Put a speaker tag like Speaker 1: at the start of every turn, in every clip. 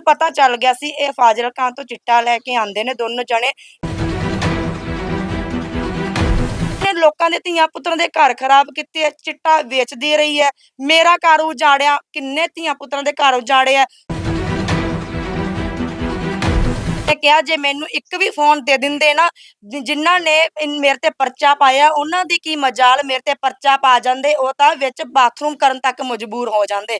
Speaker 1: ਮੈਨੂੰ ਪਤਾ ਚੱਲ ਗਿਆ ਸੀ, ਇਹ ਫਾਜ਼ਿਲਕਾਂ ਤੋਂ ਚਿੱਟਾ ਲੈ ਕੇ ਆਂਦੇ ਨੇ ਦੋਨੋਂ ਜਣੇ। ਨੇ ਲੋਕਾਂ ਦੇ ਧੀਆਂ ਪੁੱਤਰਾਂ ਦੇ ਘਰ ਖਰਾਬ ਕੀਤੇ ਚਿੱਟਾ ਵੇਚਦੀ ਰਹੀ ਹੈ। ਮੇਰਾ ਘਰ ਉਜਾੜਿਆ, ਕਿੰਨੇ ਧੀਆਂ ਪੁੱਤਰਾਂ ਦੇ ਘਰ ਉਜਾੜੇ ਤੇ ਕਿਹਾ, ਜੇ ਮੈਨੂੰ ਇੱਕ ਵੀ ਫੋਨ ਦੇ ਦਿੰਦੇ ਨਾ, ਜਿ- ਜਿਨ੍ਹਾਂ ਨੇ ਮੇਰੇ ਤੇ ਪਰਚਾ ਪਾਇਆ, ਉਹਨਾਂ ਦੀ ਕੀ ਮਜਾਲ, ਮੇਰੇ ਤੇ ਪਰਚਾ ਪਾ ਜਾਂਦੇ, ਉਹ ਤਾਂ ਵਿੱਚ ਬਾਥਰੂਮ ਕਰਨ ਤੱਕ ਮਜਬੂਰ ਹੋ ਜਾਂਦੇ।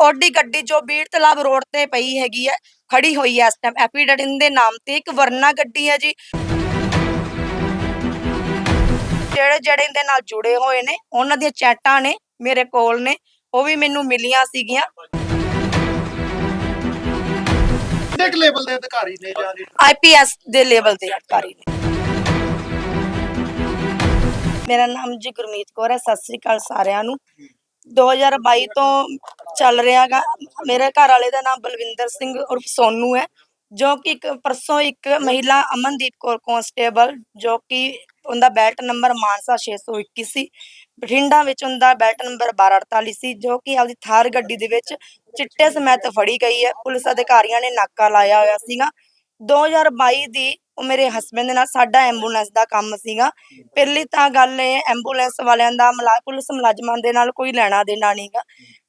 Speaker 1: ਓਡੀ ਗੱਡੀ ਜੋ ਬੀੜ ਤਲਾਬ ਰੋਡ ਤੇ ਪਈ ਹੈਗੀ ਹੈ ਖੜੀ ਹੋਈ ਹੈ ਇਸ ਟਾਈਮ ਐਪੀਡਿਨ ਦੇ ਨਾਮ ਤੇ ਇੱਕ ਵਰਨਾ ਗੱਡੀ ਹੈ ਜੀ। ਜਿਹੜੇ ਜਿਹੜੇ ਇਹਦੇ ਨਾਲ ਜੁੜੇ ਹੋਏ ਨੇ ਉਹਨਾਂ ਦੀਆਂ ਚੈਟਾਂ ਨੇ ਮੇਰੇ ਕੋਲ ਨੇ ਉਹ ਵੀ ਮੈਨੂੰ ਮਿਲੀਆਂ ਸੀਗੀਆਂ।
Speaker 2: ਕਿੰਨੇ ਕੁ ਲੈਵਲ ਦੇ ਅਧਿਕਾਰੀ ਨੇ ਜਾਂ ਦੀ
Speaker 1: ਆਈਪੀਐਸ ਦੇ ਲੈਵਲ ਦੇ ਅਧਿਕਾਰੀ ਨੇ। ਮੇਰਾ ਨਾਮ ਜੀ ਗੁਰਮੀਤ ਕੌਰ ਹੈ ਸਤਿ ਸ੍ਰੀ ਅਕਾਲ ਸਾਰਿਆਂ ਨੂੰ। 2022 ਤੋਂ ਚੱਲ ਰਿਹਾਗਾ। ਮੇਰੇ ਘਰ ਵਾਲੇ ਦਾ ਨਾਮ ਬਲਵਿੰਦਰ ਸਿੰਘ ਉਰਫ ਸੋਨੂ ਹੈ, ਜੋ ਕਿ ਇੱਕ ਪਰਸੋਂ ਇੱਕ ਮਹਿਲਾ ਅਮਨਦੀਪ ਕੌਰ ਕਾਂਸਟੇਬਲ, ਜੋ ਕਿ ਉਹਦਾ ਬੈਲਟ ਨੰਬਰ ਮਾਨਸਾ 621 ਸੀ ਬਠਿੰਡਾ ਵਿੱਚ ਉਹਦਾ ਬੈਲਟ ਨੰਬਰ 1248 ਸੀ, ਜੋ ਕਿ ਆਪਦੀ ਥਾਰ ਗੱਡੀ ਦੇ ਵਿੱਚ ਚਿੱਟੇ ਸਮੇਤ ਫੜੀ ਗਈ ਹੈ। ਪੁਲਿਸ ਅਧਿਕਾਰੀਆਂ ਨੇ ਨਾਕਾ ਲਾਇਆ ਹੋਇਆ ਸੀਗਾ। 2022 ਦੀ ਉਹ ਮੇਰੇ ਹਸਬੰਦ ਨਾਲ ਸਾਡਾ ਐਂਬੂਲੈਂਸ ਦਾ ਕੰਮ ਸੀਗਾ। ਪਹਿਲੀ ਤਾਂ ਗੱਲ ਇਹ ਐਂਬੂਲੈਂਸ ਵਾਲਿਆਂ ਦਾ ਮੁਲਾ- ਪੁਲਿਸ ਮੁਲਾਜ਼ਮਾਂ ਦੇ ਨਾਲ ਕੋਈ ਲੈਣਾ ਦੇਣਾ ਨਹੀਂਗਾ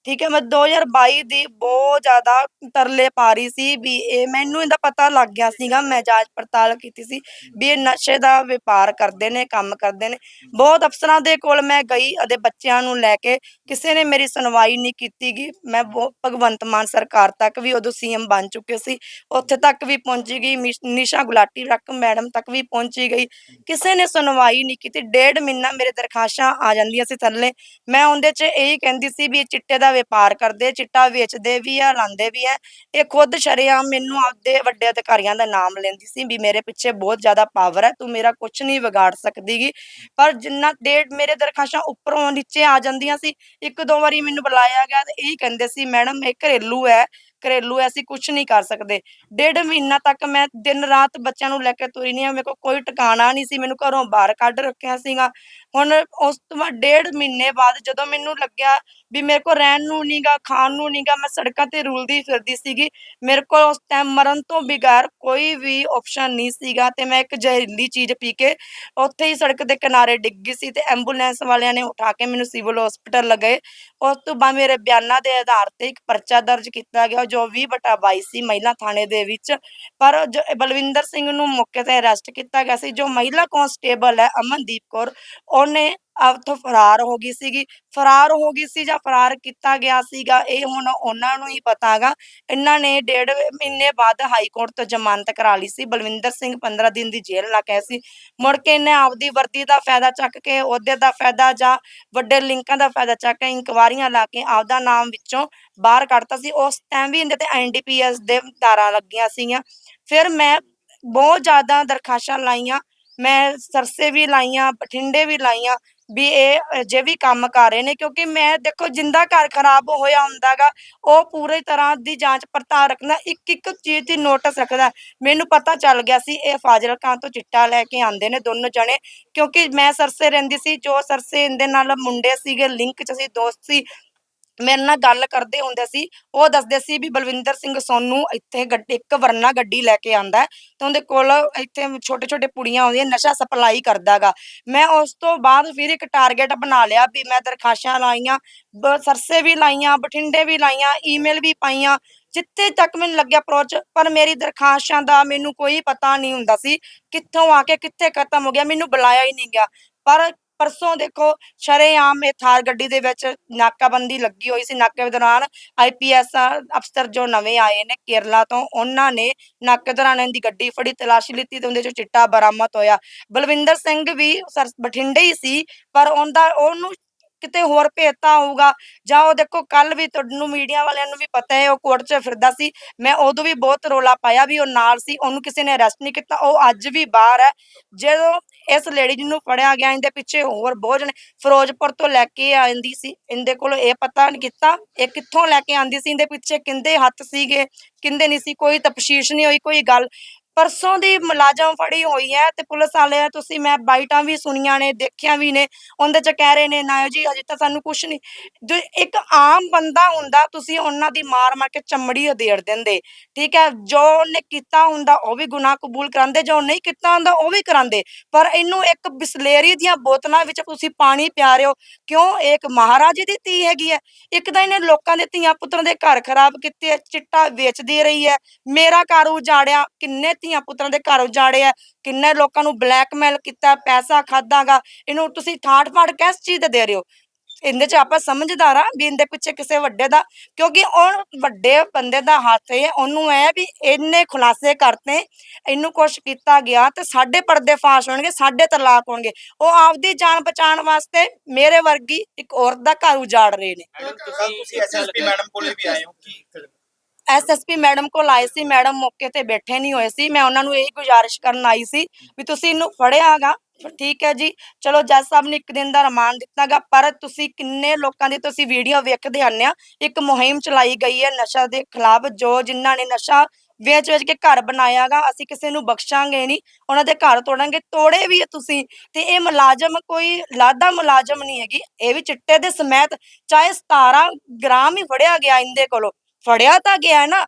Speaker 1: ਠੀਕ ਹੈ, ਮੈਂ 2022 ਦੀ ਬਹੁਤ ਜ਼ਿਆਦਾ ਤਰਲੇ ਪਾ ਰਹੀ ਸੀ ਵੀ ਇਹ ਮੈਨੂੰ ਇਹਦਾ ਪਤਾ ਲੱਗ ਗਿਆ ਸੀਗਾ, ਮੈਂ ਜਾਂਚ ਪੜਤਾਲ ਕੀਤੀ ਸੀ ਵੀ ਇਹ ਨਸ਼ੇ ਦਾ ਵਪਾਰ ਕਰਦੇ ਨੇ, ਕੰਮ ਕਰਦੇ ਨੇ। ਬਹੁਤ ਅਫਸਰਾਂ ਦੇ ਕੋਲ ਮੈਂ ਗਈ ਅਤੇ ਬੱਚਿਆਂ ਨੂੰ ਲੈ ਕੇ ਕਿਸੇ ਨੇ ਮੇਰੀ ਸੁਣਵਾਈ ਨਹੀਂ ਕੀਤੀਗੀ ਮੈਂ ਭਗਵੰਤ ਮਾਨ ਸਰਕਾਰ ਤੱਕ ਵੀ ਉਦੋਂ ਸੀਐਮ ਬਣ ਚੁੱਕੇ ਸੀ। ਉੱਥੇ ਤੱਕ ਵੀ ਪਹੁੰਚੀ ਗਈ, ਨਿਸ਼ਾ ਗੁਲਾਟੀ ਰੱਕ ਮੈਡਮ ਤੱਕ ਵੀ ਪਹੁੰਚੀ ਗਈ। ਕਿਸੇ ਨੇ ਸੁਣਵਾਈ ਨਹੀਂ ਕੀਤੀ। ਡੇਢ ਮਹੀਨਾ ਮੇਰੇ ਦਰਖਾਸ਼ਾਂ ਆ ਜਾਂਦੀਆਂ ਸੀ ਥੱਲੇ। ਮੈਂ ਉਹਦੇ 'ਚ ਇਹੀ ਕਹਿੰਦੀ ਸੀ ਵੀ ਇਹ ਚਿੱਟੇ ਦਾ ਵਪਾਰ ਕਰਦੇ, ਚਿੱਟਾ ਵੇਚਦੇ ਵੀ ਆ ਲਾਂਦੇ ਵੀ ਆ। ਇਹ ਖੁਦ ਸ਼ਰੇਆਮ ਮੈਨੂੰ ਆਪਦੇ ਵੱਡੇ ਅਧਿਕਾਰੀਆਂ ਦਾ ਨਾਮ ਲੈਂਦੀ ਸੀ ਵੀ ਮੇਰੇ ਪਿੱਛੇ ਬਹੁਤ ਜ਼ਿਆਦਾ ਪਾਵਰ ਹੈ, ਤੂੰ ਮੇਰਾ ਕੁਝ ਨਹੀਂ ਵਿਗਾੜ ਸਕਦੀਗੀ। ਪਰ ਜਿੰਨਾ ਡੇਢ ਮੇਰੇ ਦਰਖਾਸ਼ਾਂ ਉੱਪਰੋਂ ਨੀਚੇ ਆ ਜਾਂਦੀਆਂ ਸੀ ਇੱਕ ਦੋ ਵਾਰੀ ਮੈਨੂੰ ਬੁਲਾਇਆ ਗਿਆ ਤੇ ਇਹੀ ਕਹਿੰਦੇ ਸੀ, ਮੈਡਮ, ਇਹ ਘਰੇਲੂ ਹੈ ਘਰੇਲੂ ਹੈ ਅਸੀਂ ਕੁਝ ਨਹੀਂ ਕਰ ਸਕਦੇ। ਡੇਢ ਮਹੀਨਾ ਤੱਕ ਮੈਂ ਦਿਨ ਰਾਤ ਬੱਚਿਆਂ ਨੂੰ ਲੈ ਕੇ ਤੁਰੀ ਨਹੀਂ ਮੇਰੇ ਕੋਲ ਕੋਈ ਟਿਕਾਣਾ ਨਹੀਂ ਸੀ, ਮੈਨੂੰ ਘਰੋਂ ਬਾਹਰ ਕੱਢ ਰੱਖਿਆ ਸੀਗਾ। ਹੁਣ ਉਸ ਤੋਂ ਬਾਅਦ ਡੇਢ ਮਹੀਨੇ ਬਾਅਦ ਜਦੋਂ ਮੈਨੂੰ ਲੱਗਿਆ ਵੀ ਮੇਰੇ ਕੋਲ ਰਹਿਣ ਨੂੰ ਨਹੀਂਗਾ ਖਾਣ ਨੂੰ ਨਹੀਂਗਾ ਮੈਂ ਸੜਕਾਂ ਤੇ ਰੁਲਦੀ ਫਿਰਦੀ ਸੀਗੀ, ਮੇਰੇ ਕੋਲ ਉਸ ਟਾਈਮ ਮਰਨ ਤੋਂ ਬਿਗਾਰ ਕੋਈ ਵੀ ਆਪਸ਼ਨ ਨਹੀਂ ਸੀਗਾ ਤੇ ਮੈਂ ਇੱਕ ਜ਼ਹਿਰੀਲੀ ਚੀਜ਼ ਪੀ ਕੇ ਉੱਥੇ ਹੀ ਸੜਕ ਦੇ ਕਿਨਾਰੇ ਡਿੱਗ ਗਈ ਸੀ ਤੇ ਐਂਬੂਲੈਂਸ ਵਾਲਿਆਂ ਨੇ ਉਠਾ ਕੇ ਮੈਨੂੰ ਸਿਵਲ ਹਸਪੀਟਲ ਲਗਾਏ। ਉਸ ਤੋਂ ਬਾਅਦ ਮੇਰੇ ਬਿਆਨਾਂ ਦੇ ਆਧਾਰ ਤੇ ਇੱਕ ਪਰਚਾ ਦਰਜ ਕੀਤਾ ਗਿਆ ਜੋ 20/22 ਸੀ ਮਹਿਲਾ ਥਾਣੇ ਦੇ ਵਿੱਚ, ਪਰ ਬਲਵਿੰਦਰ ਸਿੰਘ ਨੂੰ ਮੌਕੇ ਤੇ ਅਰੈਸਟ ਕੀਤਾ ਗਿਆ ਸੀ, ਜੋ ਮਹਿਲਾ ਕਾਂਸਟੇਬਲ ਹੈ ਅਮਨਦੀਪ ਕੌਰ, ਉਹਨੇ ਉੱਥੋਂ ਫਰਾਰ ਹੋ ਗਈ ਸੀਗੀ। ਫਰਾਰ ਹੋ ਗਈ ਸੀ ਜਾਂ ਫਰਾਰ ਕੀਤਾ ਗਿਆ ਸੀਗਾ, ਇਹ ਹੁਣ ਉਹਨਾਂ ਨੂੰ ਹੀ ਪਤਾ ਹੈਗਾ। ਇਹਨਾਂ ਨੇ ਡੇਢ ਮਹੀਨੇ ਬਾਅਦ ਹਾਈ ਕੋਰਟ ਤੋਂ ਜ਼ਮਾਨਤ ਕਰਾ ਲਈ ਸੀ। ਬਲਵਿੰਦਰ ਸਿੰਘ 15 ਦਿਨ ਦੀ ਜੇਲ੍ਹ ਲਾ ਕੇ ਸੀ। ਮੁੜ ਕੇ ਇਹਨੇ ਆਪਦੀ ਵਰਦੀ ਦਾ ਫਾਇਦਾ ਚੱਕ ਕੇ, ਅਹੁਦੇ ਦਾ ਫਾਇਦਾ ਜਾਂ ਵੱਡੇ ਲਿੰਕਾਂ ਦਾ ਫਾਇਦਾ ਚੱਕ ਕੇ ਇਨਕੁਆਰੀਆਂ ਲਾ ਕੇ ਆਪਦਾ ਨਾਮ ਵਿੱਚੋਂ ਬਾਹਰ ਕੱਢਤਾ ਸੀ। ਉਸ ਟਾਈਮ ਵੀ ਇਹਦੇ ਤੇ ਐਨਡੀਪੀਐਸ ਦੇ ਤਾਰਾਂ ਲੱਗੀਆਂ ਸੀਗੀਆਂ। ਫਿਰ ਮੈਂ ਬਹੁਤ ਜ਼ਿਆਦਾ ਦਰਖਾਸ਼ਾਂ ਲਾਈਆਂ, ਮੈਂ ਸਰਸੇ ਵੀ ਲਾਈਆਂ, ਬਠਿੰਡੇ ਵੀ ਲਾਈਆਂ ਵੀ ਇਹ ਜੇ ਵੀ ਕੰਮ ਕਰ ਰਹੇ ਨੇ, ਕਿਉਂਕਿ ਮੈਂ ਦੇਖੋ ਜਿੰਦਾ ਘਰ ਖਰਾਬ ਹੋਇਆ ਹੁੰਦਾਗਾ, ਉਹ ਪੂਰੀ ਤਰ੍ਹਾਂ ਦੀ ਜਾਂਚ ਪੜਤਾਲ ਰੱਖਦਾ, ਇੱਕ ਇੱਕ ਚੀਜ਼ ਦੀ ਨੋਟਿਸ ਰੱਖਦਾ। ਮੈਨੂੰ ਪਤਾ ਚੱਲ ਗਿਆ ਸੀ, ਇਹ ਫਾਜ਼ਿਲਕਾਂ ਤੋਂ ਚਿੱਟਾ ਲੈ ਕੇ ਆਂਦੇ ਨੇ ਦੋਨੋਂ ਜਣੇ, ਕਿਉਂਕਿ ਮੈਂ ਸਰਸੇ ਰਹਿੰਦੀ ਸੀ, ਜੋ ਸਰਸੇ ਇਹਦੇ ਨਾਲ ਮੁੰਡੇ ਸੀਗੇ ਲਿੰਕ ਚ ਸੀ, ਦੋਸਤ ਸੀ ਮੇਰੇ ਨਾਲ ਗੱਲ ਕਰਦੇ ਹੁੰਦੇ ਸੀ, ਉਹ ਦੱਸਦੇ ਸੀ ਵੀ ਬਲਵਿੰਦਰ ਸਿੰਘ ਸੋਨੂ ਇੱਥੇ ਗੱਡੀ, ਇੱਕ ਵਰਨਾ ਗੱਡੀ ਲੈ ਕੇ ਆਂਦਾ ਤੇ ਉਹਦੇ ਕੋਲ ਇੱਥੇ ਛੋਟੇ ਛੋਟੇ ਪੁੜੀਆਂ ਆਉਂਦੀਆਂ, ਨਸ਼ਾ ਸਪਲਾਈ ਕਰਦਾਗਾ। ਮੈਂ ਉਸ ਤੋਂ ਬਾਅਦ ਫਿਰ ਇੱਕ ਟਾਰਗੇਟ ਬਣਾ ਲਿਆ ਵੀ ਮੈਂ ਦਰਖਾਸ਼ਾਂ ਲਾਈਆਂ, ਬ- ਸਰਸੇ ਵੀ ਲਾਈਆਂ, ਬਠਿੰਡੇ ਵੀ ਲਾਈਆਂ ਈਮੇਲ ਵੀ ਪਾਈਆਂ, ਜਿੱਥੇ ਤੱਕ ਮੈਨੂੰ ਲੱਗਿਆ ਅਪਰੋਚ ਪਰ ਮੇਰੀ ਦਰਖਾਸ਼ਾਂ ਦਾ ਮੈਨੂੰ ਕੋਈ ਪਤਾ ਨਹੀਂ ਹੁੰਦਾ ਸੀ ਕਿੱਥੋਂ ਆ ਕੇ ਕਿੱਥੇ ਖਤਮ ਹੋ ਗਿਆ, ਮੈਨੂੰ ਬੁਲਾਇਆ ਹੀ ਨਹੀਂ ਗਿਆ। ਪਰ ਪਰਸੋਂ ਦੇਖੋ ਸ਼ਰੇਆਮ ਇਹ ਥਾਰ ਗੱਡੀ ਦੇ ਵਿੱਚ ਨਾਕਾਬੰਦੀ ਲੱਗੀ ਹੋਈ ਸੀ। ਨਾਕੇ ਦੌਰਾਨ ਆਈਪੀਐਸ ਅਫਸਰ ਜੋ ਨਵੇਂ ਆਏ ਨੇ ਕੇਰਲਾ ਤੋਂ, ਉਹਨਾਂ ਨੇ ਨਾਕੇ ਦੌਰਾਨ ਇਹਦੀ ਗੱਡੀ ਫੜੀ, ਤਲਾਸ਼ੀ ਲਿੱਤੀ ਤੇ ਉਹਦੇ ਚੋਂ ਚਿੱਟਾ ਬਰਾਮਦ ਹੋਇਆ। ਬਲਵਿੰਦਰ ਸਿੰਘ ਵੀ ਸਰ- ਬਠਿੰਡੇ ਹੀ ਸੀ, ਪਰ ਉਹਦਾ, ਉਹਨੂੰ ਕਿਤੇ ਹੋਰ ਭੇਜਤਾ ਹੋਊਗਾ। ਜਾਂ ਉਹ ਦੇਖੋ ਕੱਲ ਵੀ ਤੁਹਾਨੂੰ ਮੀਡੀਆ ਵਾਲਿਆਂ ਨੂੰ ਵੀ ਪਤਾ ਹੈ, ਉਹ ਕੋਰਟ 'ਚ ਫਿਰਦਾ ਸੀ। ਮੈਂ ਉਦੋਂ ਵੀ ਬਹੁਤ ਰੋਲਾ ਪਾਇਆ ਵੀ ਉਹ ਨਾਲ ਸੀ, ਉਹਨੂੰ ਕਿਸੇ ਨੇ ਅਰੈਸਟ ਨਹੀਂ ਕੀਤਾ। ਉਹ ਅੱਜ ਵੀ ਬਾਹਰ ਹੈ। ਜਦੋਂ ਇਸ ਲੇਡੀ ਨੂੰ ਫੜਿਆ ਗਿਆ, ਇਹਦੇ ਪਿੱਛੇ ਹੋਰ ਬਹੁਤ ਜਣੇ। ਫਿਰੋਜ਼ਪੁਰ ਤੋਂ ਲੈ ਕੇ ਆਂਦੀ ਸੀ। ਇਹਦੇ ਕੋਲ ਇਹ ਪਤਾ ਨਹੀਂ ਕੀਤਾ, ਇਹ ਕਿੱਥੋਂ ਲੈ ਕੇ ਆਂਦੀ ਸੀ? ਇਹਦੇ ਪਿੱਛੇ ਕਿੰਦੇ ਹੱਥ ਸੀਗੇ? ਕਿੰਦੇ ਨਹੀਂ ਸੀ? ਕੋਈ ਤਫਸ਼ੀਸ਼ ਨਹੀਂ ਹੋਈ, ਕੋਈ ਗੱਲ। ਪਰਸੋਂ ਦੀ ਮੁਲਾਜ਼ਮ ਫੜੀ ਹੋਈ ਹੈ ਤੇ ਪੁਲਿਸ ਵਾਲੇ ਆ, ਤੁਸੀਂ ਮੈਂ ਬਾਈਟਾਂ ਵੀ ਸੁਣੀਆਂ ਨੇ ਦੇਖਿਆ ਵੀ ਨੇ ਉਹਦੇ ਚ ਕਹਿ ਰਹੇ ਨੇ ਨਾ ਜੀ ਅਜੇ ਤਾਂ ਸਾਨੂੰ ਕੁਝ ਨਹੀਂ। ਜੋ ਇੱਕ ਆਮ ਬੰਦਾ ਹੁੰਦਾ ਤੁਸੀਂ ਉਹਨਾਂ ਦੀ ਮਾਰ ਮਾਰ ਕੇ ਚਮੜੀ ਉਧੇੜ ਦਿੰਦੇ। ਠੀਕ ਹੈ ਜੋ ਉਹਨੇ ਕੀਤਾ ਹੁੰਦਾ ਉਹ ਵੀ ਗੁਨਾਹ ਕਬੂਲ ਕਰਾਂਦੇ ਜੋ ਨਹੀਂ ਕੀਤਾ ਹੁੰਦਾ ਉਹ ਵੀ ਕਰਾਂਦੇ ਪਰ ਇਹਨੂੰ ਇੱਕ ਬਿਸਲੇਰੀ ਦੀਆਂ ਬੋਤਲਾਂ ਵਿੱਚ ਤੁਸੀਂ ਪਾਣੀ ਪਿਆ ਰਹੇ ਹੋ। ਕਿਉਂ? ਇੱਕ ਮਹਾਰਾਜੇ ਦੀ ਧੀ ਹੈਗੀ ਹੈ। ਇੱਕ ਤਾਂ ਇਹਨੇ ਲੋਕਾਂ ਦੇ ਧੀਆਂ ਪੁੱਤਰਾਂ ਦੇ ਘਰ ਖਰਾਬ ਕੀਤੇ ਚਿੱਟਾ ਵੇਚਦੀ ਰਹੀ ਹੈ। ਮੇਰਾ ਘਰ ਉਜਾੜਿਆ ਕਿੰਨੇ ਧੀਆਂ ਪੁੱਤਰਾਂ ਦੇ ਘਰ ਉਜਾੜਿਆ ਕਿੰਨੇ ਲੋਕਾਂ ਨੂੰ ਬਲੈਕਮੇਲ ਕੀਤਾ ਪੈਸਾ ਖਾਦਾਗਾ ਇਹਨੂੰ ਤੁਸੀਂ ਠਾਠ ਫਾੜ ਕਿਸ ਚੀਜ਼ ਦੇ ਦੇ ਰਹੇ ਹੋ? ਇਹਦੇ ਚ ਆਪਾਂ ਸਮਝਦਾਰ ਆ ਵੀ ਇਹਦੇ ਪਿੱਛੇ ਕਿਸੇ ਵੱਡੇ ਦਾ ਕਿਉਂਕਿ ਉਹ ਵੱਡੇ ਬੰਦੇ ਦਾ ਹੱਥ ਹੈ ਉਹਨੂੰ ਇਹ ਵੀ ਇੰਨੇ ਖੁਲਾਸੇ ਕਰਤੇ ਇਹਨੂੰ ਕੁਛ ਕੀਤਾ ਗਿਆ ਤੇ ਸਾਡੇ ਪਰਦੇ ਫਾਸ਼ ਹੋਣਗੇ ਸਾਡੇ ਤਲਾਕ ਹੋਣਗੇ। ਉਹ ਆਪਦੀ ਜਾਨ ਬਚਾਉਣ ਵਾਸਤੇ ਮੇਰੇ ਵਰਗੀ ਇੱਕ ਔਰਤ ਦਾ ਘਰ ਉਜਾੜ ਰਹੇ ਨੇ।
Speaker 3: ਮੈਡਮ ਤੁਸੀਂ ਤੁਸੀਂ ਐਸਐਸਪੀ ਮੈਡਮ ਕੋਲੇ ਵੀ ਆਏ ਹੋ ਕੀ
Speaker 1: ਐਸਐਸਪੀ ਮੈਡਮ ਕੋਲ ਆਏ ਸੀ, ਮੈਡਮ ਮੌਕੇ ਤੇ ਬੈਠੇ ਨਹੀਂ ਹੋਏ ਸੀ। ਮੈਂ ਉਹਨਾਂ ਨੂੰ ਇਹ ਗੁਜ਼ਾਰਿਸ਼ ਕਰਨ ਆਈ ਸੀ ਵੀ ਤੁਸੀਂ ਇਹਨੂੰ ਫੜਿਆਗਾ। ਠੀਕ ਹੈ ਜੀ। ਚਲੋ ਜੱਜ ਸਾਹਿਬ ਨੇ ਇੱਕ ਦਿਨ ਦਾ ਰਿਮਾਂਡ ਦਿੱਤਾਗਾ, ਪਰ ਤੁਸੀਂ ਕਿੰਨੇ ਲੋਕਾਂ ਦੀ ਤੁਸੀਂ ਵੀਡੀਓ ਵੇਖਦੇ ਆਨੇ ਆ, ਇੱਕ ਮੁਹਿੰਮ ਚਲਾਈ ਗਈ ਹੈ ਨਸ਼ਾ ਦੇ ਖਿਲਾਫ, ਜੋ ਜਿਨ੍ਹਾਂ ਨੇ ਨਸ਼ਾ ਵੇਚ ਵੇਚ ਕੇ ਘਰ ਬਣਾਇਆਗਾ, ਅਸੀਂ ਕਿਸੇ ਨੂੰ ਬਖਸ਼ਾਂਗੇ ਨਹੀਂ, ਉਹਨਾਂ ਦੇ ਘਰ ਤੋੜਾਂਗੇ। ਤੋੜੇ ਵੀ ਤੁਸੀਂ ਤੇ ਇਹ ਮੁਲਾਜ਼ਮ ਕੋਈ ਲਾਦਾ ਮੁਲਾਜ਼ਮ ਨਹੀਂ ਹੈਗੀ, ਇਹ ਵੀ ਚਿੱਟੇ ਦੇ ਸਮੇਤ ਚਾਹੇ 17 ਗ੍ਰਾਮ ਹੀ ਫੜਿਆ ਗਿਆ ਇਹਦੇ ਕੋਲੋਂ। ਫੜਿਆ ਤਾਂ ਗਿਆ ਨਾ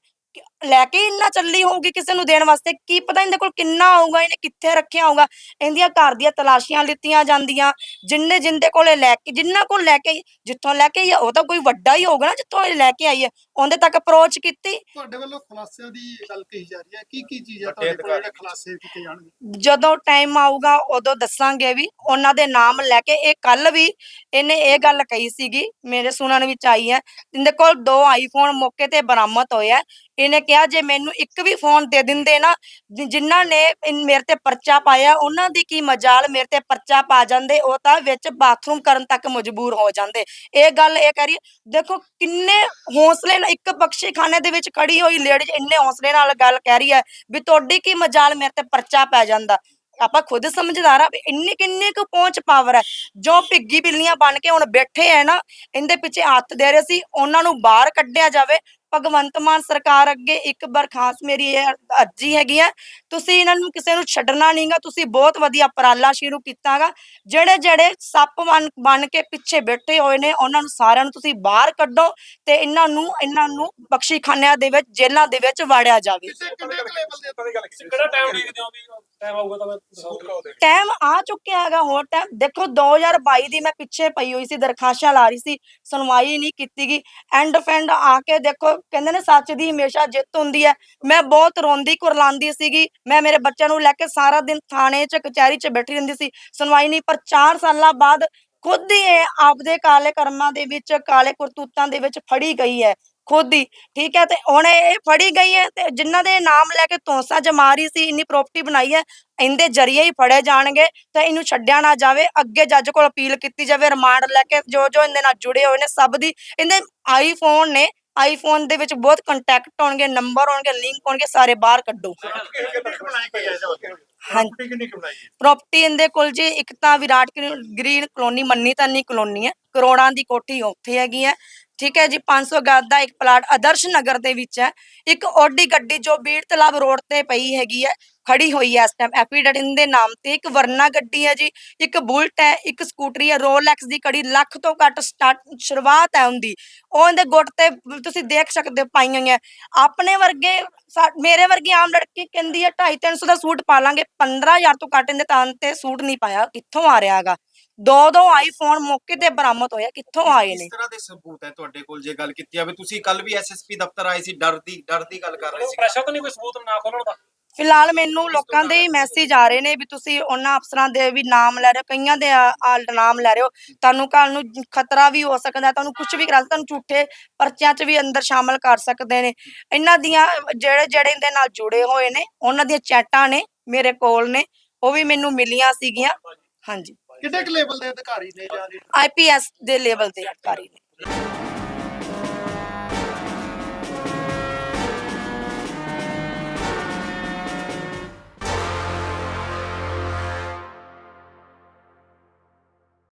Speaker 1: ਲੈ ਕੇ ਇੰਨਾ ਚੱਲੀ ਹੋਊਗੀ ਕਿਸੇ ਨੂੰ ਦੇਣ ਵਾਸਤੇ? ਕੀ ਪਤਾ ਇਹਦੇ ਕੋਲ ਕਿੰਨਾ ਹੋਊਗਾ ਇਹਨੇ ਕਿੱਥੇ ਰੱਖਿਆ ਹੋਊਗਾ? ਇਹਦੀਆਂ ਘਰ ਦੀਆਂ ਤਲਾਸ਼ੀਆਂ ਲਿੱਤੀਆਂ ਜਾਂਦੀਆਂ ਜਿੰਨੇ ਜਿੰਦੇ ਕੋਲੇ ਲੈ ਕੇ ਜਿੰਨਾ ਕੋਲ ਲੈ ਕੇ ਜਿੱਥੋਂ ਲੈ ਕੇ ਆਈ ਆ, ਉਹ ਤਾਂ ਕੋਈ ਵੱਡਾ ਹੀ ਹੋਊਗਾ ਨਾ ਜਿੱਥੋਂ ਇਹ ਲੈ ਕੇ ਆਈ ਹੈ ਉਹਦੇ ਤੱਕ ਅਪਰੋਚ ਕੀਤੀ।
Speaker 2: ਤੁਹਾਡੇ ਵੱਲੋਂ ਖੁਲਾਸਿਆਂ ਦੀ ਗੱਲ ਕਹੀ ਜਾ ਰਹੀ ਹੈ। ਕੀ ਕੀ ਚੀਜ਼ਾਂ
Speaker 3: ਵੱਡੇ
Speaker 2: ਤੁਹਾਡੇ ਕੋਲ ਜਿਹੜੇ
Speaker 3: ਅਧਿਕਾਰੀ।
Speaker 2: ਖੁਲਾਸੇ ਕੀਤੇ ਜਾਣਗੇ?
Speaker 1: ਜਦੋਂ ਟਾਈਮ ਆਊਗਾ ਉਦੋਂ ਦੱਸਾਂਗੇ ਵੀ ਉਹਨਾਂ ਦੇ ਨਾਮ ਲੈ ਕੇ। ਇਹ ਕੱਲ ਵੀ ਇਹਨੇ ਇਹ ਗੱਲ ਕਹੀ ਸੀਗੀ ਮੇਰੇ ਸੁਣਨ ਵਿੱਚ ਆਈ ਹੈ। ਇਹਦੇ ਕੋਲ ਦੋ ਆਈਫੋਨ ਮੌਕੇ ਤੇ ਬਰਾਮਦ ਹੋਏ ਆ। ਇਹਨੇ ਕਿਹਾ, ਜੇ ਮੈਨੂੰ ਇੱਕ ਵੀ ਫੋਨ ਦੇ ਦਿੰਦੇ ਨਾ, ਜਿ- ਜਿਨ੍ਹਾਂ ਨੇ ਮੇਰੇ ਤੇ ਪਰਚਾ ਪਾਇਆ, ਉਹਨਾਂ ਦੀ ਕੀ ਮਜਾਲ ਮੇਰੇ ਤੇ ਪਰਚਾ ਪਾ ਜਾਂਦੇ, ਉਹ ਤਾਂ ਵਿੱਚ ਬਾਥਰੂਮ ਕਰਨ ਤੱਕ ਮਜਬੂਰ ਹੋ ਜਾਂਦੇ। ਇਹ ਗੱਲ ਇਹ ਕਰੀ ਦੇਖੋ ਕਿੰਨੇ ਹੌਸਲੇ ਨਾਲ, ਇੱਕ ਬਖਸ਼ੀਖਾਨੇ ਦੇ ਵਿੱਚ ਖੜੀ ਹੋਈ ਲੇਡੀ ਇੰਨੇ ਹੌਸਲੇ ਨਾਲ ਗੱਲ ਕਹਿ ਰਹੀ ਹੈ, ਵੀ ਤੁਹਾਡੀ ਕੀ ਮਜਾਲ ਮੇਰੇ ਤੇ ਪਰਚਾ ਪੈ ਜਾਂਦਾ। ਆਪਾਂ ਖੁਦ ਸਮਝਦਾਰ ਆ ਵੀ ਇੰਨੀ ਕਿੰਨੀ ਕੁ ਪਹੁੰਚ ਪਾਵਰ ਹੈ। ਜੋ ਭਿੱਗੀ ਬਿੱਲੀਆਂ ਬਣ ਕੇ ਹੁਣ ਬੈਠੇ ਐ ਨਾ, ਇਹਦੇ ਪਿੱਛੇ ਹੱਥ ਦੇ ਰਹੇ ਸੀ, ਉਹਨਾਂ ਨੂੰ ਬਾਹਰ ਕੱਢਿਆ ਜਾਵੇ ਭਗਵੰਤ ਮਾਨ ਸਰਕਾਰ ਅੱਗੇ ਇੱਕ ਬਰਖਾਸਤ ਮੇਰੀ ਇਹ ਅਰਜੀ ਹੈਗੀ ਹੈ ਤੁਸੀਂ ਇਹਨਾਂ ਨੂੰ ਕਿਸੇ ਨੂੰ ਛੱਡਣਾ ਨਹੀਂਗਾ ਤੁਸੀਂ ਬਹੁਤ ਵਧੀਆ ਉਪਰਾਲਾ ਸ਼ੁਰੂ ਕੀਤਾਗਾ ਜਿਹੜੇ ਜਿਹੜੇ ਸੱਪ ਬਣ ਕੇ ਪਿੱਛੇ ਬੈਠੇ ਹੋਏ ਨੇ ਉਹਨਾਂ ਨੂੰ ਸਾਰਿਆਂ ਨੂੰ ਤੁਸੀਂ ਬਾਹਰ ਕੱਢੋ ਤੇ ਇਹਨਾਂ ਨੂੰ ਇਹਨਾਂ ਨੂੰ ਬਖਸ਼ੀਖਾਨਿਆਂ ਦੇ ਵਿੱਚ ਜੇਲ੍ਹਾਂ ਦੇ ਵਿੱਚ ਵਾੜਿਆ ਜਾਵੇ।
Speaker 2: ਕਿਸੇ ਕਿੰਨੇ ਲੈਵਲ ਦੇ
Speaker 4: ਕਿਹੜਾ ਟਾਈਮ ਦੇਖਦੇ ਹੋ ਵੀ ਟਾਈਮ ਆਊਗਾ ਤਾਂ ਮੈਂ ਦੱਸਾਂਗਾ
Speaker 1: ਟਾਈਮ ਆ ਚੁੱਕਿਆ ਹੈਗਾ ਹੋਰ ਟਾਈਮ ਦੇਖੋ 2022 ਦੀ ਮੈਂ ਪਿੱਛੇ ਪਈ ਹੋਈ ਸੀ ਦਰਖਾਸ਼ਾਂ ਲਾ ਰਹੀ ਸੀ ਸੁਣਵਾਈ ਨਹੀਂ ਕੀਤੀ ਗਈ ਐਂਡ ਫੈਂਡ ਆ ਕੇ ਦੇਖੋ ਕਹਿੰਦੇ ਨੇ, ਸੱਚ ਦੀ ਹਮੇਸ਼ਾ ਜਿੱਤ ਹੁੰਦੀ ਹੈ। ਮੈਂ ਬਹੁਤ ਰੋਂਦੀ ਕੁਰਲਾਉਂਦੀ ਸੀਗੀ। ਮੈਂ ਮੇਰੇ ਬੱਚਿਆਂ ਨੂੰ ਲੈ ਕੇ ਸਾਰਾ ਦਿਨ ਥਾਣੇ 'ਚ, ਕਚਹਿਰੀ 'ਚ ਬੈਠੀ ਰਹਿੰਦੀ ਸੀ। ਸੁਣਵਾਈ ਨਹੀਂ, ਪਰ 4 ਸਾਲਾਂ ਬਾਅਦ ਖੁਦ ਹੀ ਇਹ ਆਪਦੇ ਕਾਲੇ ਕਰਮਾਂ ਦੇ ਵਿੱਚ, ਕਾਲੇ ਕਰਤੂਤਾਂ ਦੇ ਵਿੱਚ ਫੜੀ ਗਈ ਹੈ। ਖੁਦ ਹੀ, ਠੀਕ ਹੈ, ਤੇ ਹੁਣ ਇਹ ਫੜੀ ਗਈ ਹੈ ਤੇ ਜਿਨ੍ਹਾਂ ਦੇ ਨਾਮ ਲੈ ਕੇ ਤੋਸਾ ਜਮਾ ਰਹੀ ਸੀ, ਇੰਨੀ ਪ੍ਰਾਪਰਟੀ ਬਣਾਈ ਹੈ, ਇਹਦੇ ਜ਼ਰੀਏ ਹੀ ਫੜੇ ਜਾਣਗੇ, ਤਾਂ ਇਹਨੂੰ ਛੱਡਿਆ ਨਾ ਜਾਵੇ, ਅੱਗੇ ਜੱਜ ਕੋਲ ਅਪੀਲ ਕੀਤੀ ਜਾਵੇ ਰਿਮਾਂਡ ਲੈ ਕੇ ਜੋ ਜੋ ਇਹਦੇ ਨਾਲ ਜੁੜੇ ਹੋਏ ਨੇ, ਸਭ ਦੀ, ਇਹਦੇ ਆਈਫੋਨ ਨੇ ਆਈਫੋਨ ਦੇ ਵਿੱਚ ਬਹੁਤ ਕੰਟੈਕਟ ਹੋਣਗੇ ਨੰਬਰ ਹੋਣਗੇ ਲਿੰਕ ਹੋਣਗੇ ਸਾਰੇ ਬਾਹਰ ਕੱਢੋ। ਹਾਂਜੀ।
Speaker 3: ਕਿੰਨੀ ਕੁ ਬਣਾਈ ਹੈ?
Speaker 1: ਪ੍ਰਾਪਰਟੀ ਇਹਦੇ ਕੋਲ ਜੀ ਇੱਕ ਤਾਂ ਵਿਰਾਟ ਗ੍ਰੀ- ਗ੍ਰੀਨ ਕਲੋਨੀ ਮੰਨੀ ਤਾਨੀ ਕਲੋਨੀ ਹੈ। ਕਰੋੜਾਂ ਦੀ ਕੋਠੀ ਉੱਥੇ ਹੈਗੀ ਹੈ। ਠੀਕ ਹੈ ਜੀ 500 ਗਜ਼ ਦਾ ਇੱਕ ਪਲਾਟ ਆਦਰਸ਼ ਨਗਰ ਦੇ ਵਿੱਚ ਹੈ। ਇੱਕ ਓਡੀ ਗੱਡੀ ਜੋ ਬੀੜ ਤਲਾਬ ਰੋਡ ਤੇ ਪਈ ਹੈਗੀ ਹੈ, ਖੜੀ ਹੋਈ ਹੈ ਇਸ ਟਾਈਮ ਐਫੀਡੇਟ ਦੇ ਨਾਮ ਤੇ ਇੱਕ ਵਰਨਾ ਗੱਡੀ ਹੈ ਜੀ, ਇੱਕ ਬੁਲਟ ਹੈ, ਇੱਕ ਸਕੂਟਰੀ ਹੈ ਰੋਲੈਕਸ ਦੀ ਕੜੀ ਲੱਖ ਤੋਂ ਘੱਟ ਸਟਾਰਟ ਸ਼ੁਰੂਆਤ ਹੈ ਉਹਦੀ। ਉਹਦੇ ਗੁੱਟ ਤੇ ਤੁਸੀਂ ਦੇਖ ਸਕਦੇ ਹੋ ਪਾਈਆਂ ਹੋਈਆਂ। ਆਪਣੇ ਵਰਗੇ ਮੇਰੇ ਵਰਗੀ ਆਮ ਲੜਕੀ ਕਹਿੰਦੀ ਹੈ 250 300 ਦਾ ਸੂਟ ਪਾ ਲਾਂਗੇ। 15000 ਤੋਂ ਘੱਟ ਇਹਦੇ ਤਾਂ ਤੇ ਸੂਟ ਨਹੀਂ ਪਾਇਆ, ਕਿੱਥੋਂ ਆ ਰਿਹਾ ਹੈਗਾ? ਦੋ ਦੋ ਆਈਫੋਨ ਮੌਕੇ ਤੇ ਬਰਾਮਦ ਹੋਇਆ ਕਿੱਥੋਂ ਆਏ ਨੇ?
Speaker 3: ਕਿਸ ਤਰ੍ਹਾਂ ਦੇ ਸਬੂਤ ਹੈ ਤੁਹਾਡੇ ਕੋਲ ਜੇ ਗੱਲ ਕੀਤੀ ਜਾਵੇ? ਤੁਸੀਂ ਕੱਲ ਵੀ ਐਸਐਸਪੀ ਦਫ਼ਤਰ ਆਏ ਸੀ ਡਰ ਦੀ ਡਰ ਦੀ ਗੱਲ ਕਰ ਰਹੇ ਸੀ।
Speaker 4: ਪ੍ਰੈਸ਼ਰ ਤਾਂ ਨਹੀਂ ਕੋਈ ਸਬੂਤ ਨਾ ਖੋਲਣ ਦਾ।
Speaker 1: ਫਿਲਹਾਲ ਮੈਨੂੰ ਲੋਕਾਂ ਦੇ ਹੀ ਮੈਸੇਜ ਆ ਰਹੇ ਨੇ ਵੀ ਤੁਸੀਂ ਉਹਨਾਂ ਅਫਸਰਾਂ ਦੇ ਵੀ ਨਾਮ ਲੈ ਰਹੇ ਹੋ ਕਈਆਂ ਦੇ ਆ- ਆ ਨਾਮ ਲੈ ਰਹੇ ਹੋ। ਤੁਹਾਨੂੰ ਕੱਲ ਨੂੰ ਖਤਰਾ ਵੀ ਹੋ ਸਕਦਾ ਤੁਹਾਨੂੰ ਕੁਝ ਵੀ ਕਰਾ ਸਕਦੇ ਤੁਹਾਨੂੰ ਝੂਠੇ ਪਰਚਿਆਂ 'ਚ ਵੀ ਅੰਦਰ ਸ਼ਾਮਲ ਕਰ ਸਕਦੇ ਨੇ। ਇਹਨਾਂ ਦੀਆਂ ਜਿਹੜੇ ਜਿਹੜੇ ਇਹਦੇ ਨਾਲ ਜੁੜੇ ਹੋਏ ਨੇ ਉਹਨਾਂ ਦੀਆਂ ਚੈਟਾਂ ਨੇ ਮੇਰੇ ਕੋਲ ਨੇ ਉਹ ਵੀ ਮੈਨੂੰ ਮਿਲੀਆਂ ਸੀਗੀਆਂ। ਹਾਂਜੀ।
Speaker 2: ਕਿੰਨੇ ਕੁ ਲੈਵਲ ਦੇ ਅਧਿਕਾਰੀ ਨੇ ਜਾਂ
Speaker 1: ਆਈਪੀਐਸ ਦੇ ਲੈਵਲ ਦੇ ਅਧਿਕਾਰੀ ਨੇ।